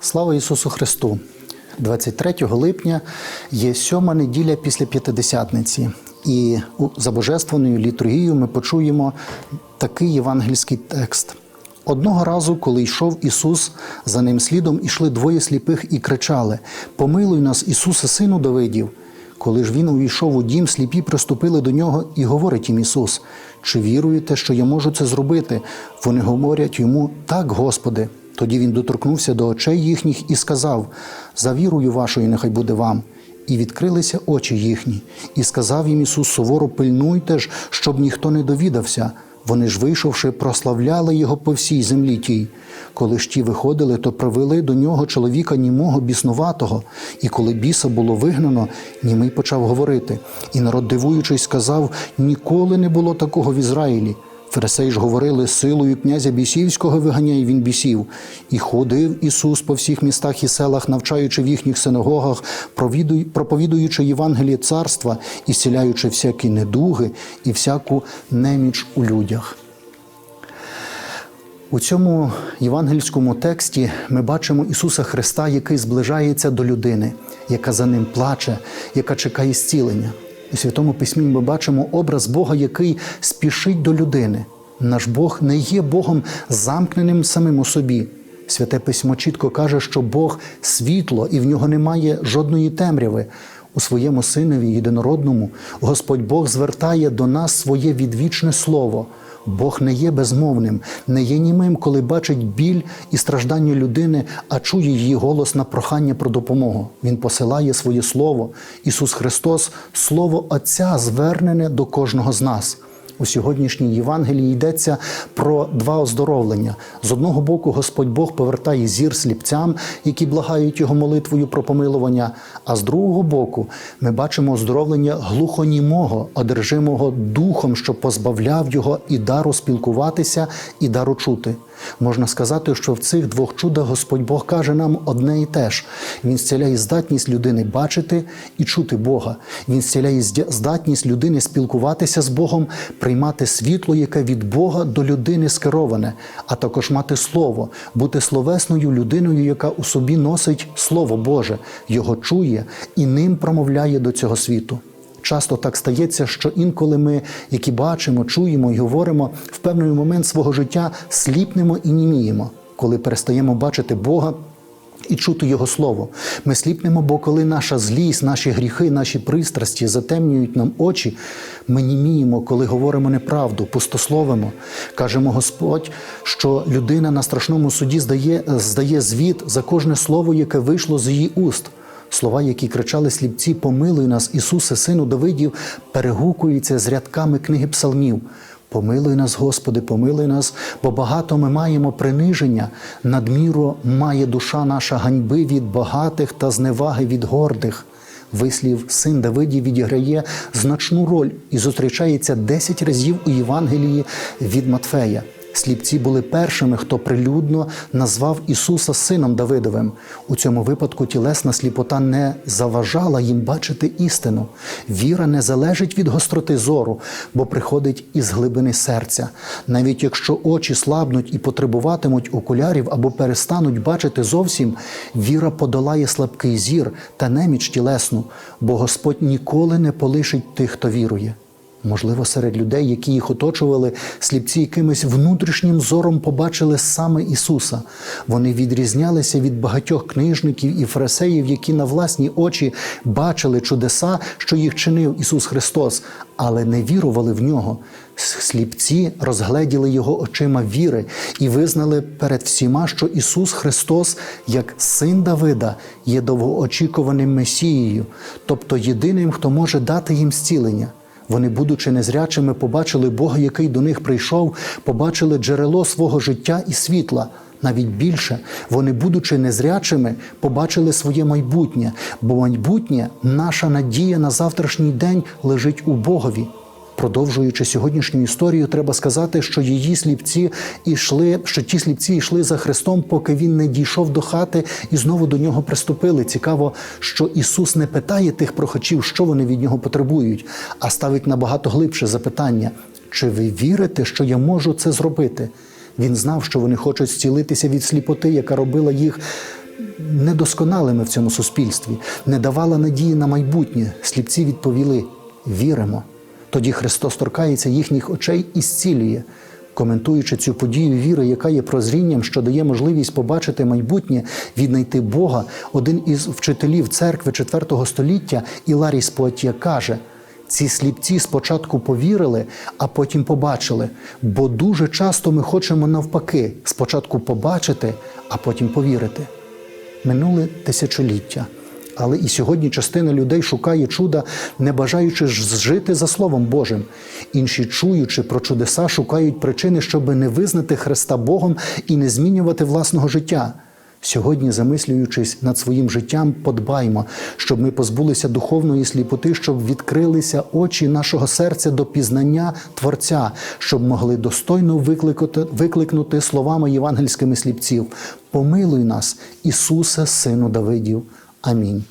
Слава Ісусу Христу! 23 липня є сьома неділя після П'ятидесятниці, і за божественною літургією ми почуємо такий євангельський текст. Одного разу, коли йшов Ісус, за ним слідом ішли двоє сліпих і кричали: Помилуй нас, Ісусе, сину Давидів. Коли ж він увійшов у дім, сліпі приступили до нього і говорить їм Ісус: Чи віруєте, що я можу це зробити? Вони говорять йому: Так, Господи. Тоді він доторкнувся до очей їхніх і сказав: За вірою вашою, нехай буде вам. І відкрилися очі їхні, і сказав їм Ісус суворо пильнуйте ж, щоб ніхто не довідався. Вони ж, вийшовши, прославляли його по всій землі тій. Коли ж ті виходили, то привели до нього чоловіка німого біснуватого. І коли біса було вигнано, німий почав говорити. І народ, дивуючись, сказав: ніколи не було такого в Ізраїлі. Фарисеї ж говорили, силою князя бісівського виганяє він бісів. І ходив Ісус по всіх містах і селах, навчаючи в їхніх синагогах, проповідуючи Євангеліє царства і зціляючи всякі недуги і всяку неміч у людях. У цьому євангельському тексті ми бачимо Ісуса Христа, який зближається до людини, яка за ним плаче, яка чекає зцілення. У Святому Письмі ми бачимо образ Бога, який спішить до людини. Наш Бог не є Богом замкненим самим у собі. Святе письмо чітко каже, що Бог світло і в нього немає жодної темряви. У своєму синові єдинородному Господь Бог звертає до нас своє відвічне слово. Бог не є безмовним, не є німим, коли бачить біль і страждання людини, а чує її голос на прохання про допомогу. Він посилає своє слово. Ісус Христос, Слово Отця, звернене до кожного з нас. У сьогоднішній Євангелії йдеться про два оздоровлення. З одного боку, Господь Бог повертає зір сліпцям, які благають його молитвою про помилування. А з другого боку, ми бачимо оздоровлення глухонімого, одержимого духом, що позбавляв його і дару спілкуватися, і дару чути. Можна сказати, що в цих двох чудах Господь Бог каже нам одне і те ж. Він зціляє здатність людини бачити і чути Бога. Він зціляє здатність людини спілкуватися з Богом, приймати світло, яке від Бога до людини скероване, а також мати слово, бути словесною людиною, яка у собі носить Слово Боже, його чує і ним промовляє до цього світу. Часто так стається, що інколи ми, які бачимо, чуємо і говоримо, в певний момент свого життя сліпнемо і німіємо, коли перестаємо бачити Бога. І чути Його Слово. Ми сліпнемо, бо коли наша злість, наші гріхи, наші пристрасті затемнюють нам очі, ми німіємо, коли говоримо неправду, пустословимо. Кажемо Господь, що людина на страшному суді здає, здає звіт за кожне слово, яке вийшло з її уст. Слова, які кричали сліпці, помилуй нас, Ісусе, Сину Давидів, перегукуються з рядками книги псалмів. Помилуй нас, Господи, помилуй нас, бо багато ми маємо приниження, надміру має душа наша ганьби від багатих та зневаги від гордих. Вислів син Давидів відіграє значну роль і зустрічається 10 разів у Євангелії від Матфея. Сліпці були першими, хто прилюдно назвав Ісуса сином Давидовим. У цьому випадку тілесна сліпота не заважала їм бачити істину. Віра не залежить від гостроти зору, бо приходить із глибини серця. Навіть якщо очі слабнуть і потребуватимуть окулярів або перестануть бачити зовсім, віра подолає слабкий зір та неміч тілесну, бо Господь ніколи не полишить тих, хто вірує. Можливо, серед людей, які їх оточували, сліпці якимось внутрішнім зором побачили саме Ісуса. Вони відрізнялися від багатьох книжників і фарисеїв, які на власні очі бачили чудеса, що їх чинив Ісус Христос, але не вірували в нього. Сліпці розгледіли його очима віри і визнали перед всіма, що Ісус Христос, як син Давида, є довгоочікуваним Месією, тобто єдиним, хто може дати їм зцілення. Вони, будучи незрячими, побачили Бога, який до них прийшов, побачили джерело свого життя і світла. Навіть більше, вони, будучи незрячими, побачили своє майбутнє, бо майбутнє, наша надія на завтрашній день лежить у Богові. Продовжуючи сьогоднішню історію, треба сказати, що її сліпці йшли, що ті сліпці йшли за Христом, поки він не дійшов до хати і знову до нього приступили. Цікаво, що Ісус не питає тих прохачів, що вони від нього потребують, а ставить набагато глибше запитання: чи ви вірите, що я можу це зробити? Він знав, що вони хочуть зцілитися від сліпоти, яка робила їх недосконалими в цьому суспільстві, не давала надії на майбутнє. Сліпці відповіли: віримо. Тоді Христос торкається їхніх очей і зцілює. Коментуючи цю подію віри, яка є прозрінням, що дає можливість побачити майбутнє, віднайти Бога, один із вчителів церкви IV століття Іларій з каже: ці сліпці спочатку повірили, а потім побачили. Бо дуже часто ми хочемо навпаки спочатку побачити, а потім повірити. Минули тисячоліття. Але і сьогодні частина людей шукає чуда, не бажаючи ж жити за Словом Божим. Інші, чуючи про чудеса, шукають причини, щоб не визнати Христа Богом і не змінювати власного життя. Сьогодні, замислюючись над своїм життям, подбаймо, щоб ми позбулися духовної сліпоти, щоб відкрилися очі нашого серця до пізнання Творця, щоб могли достойно викликати, викликнути словами євангельськими сліпців: Помилуй нас, Ісусе, Сину Давидів. Амінь.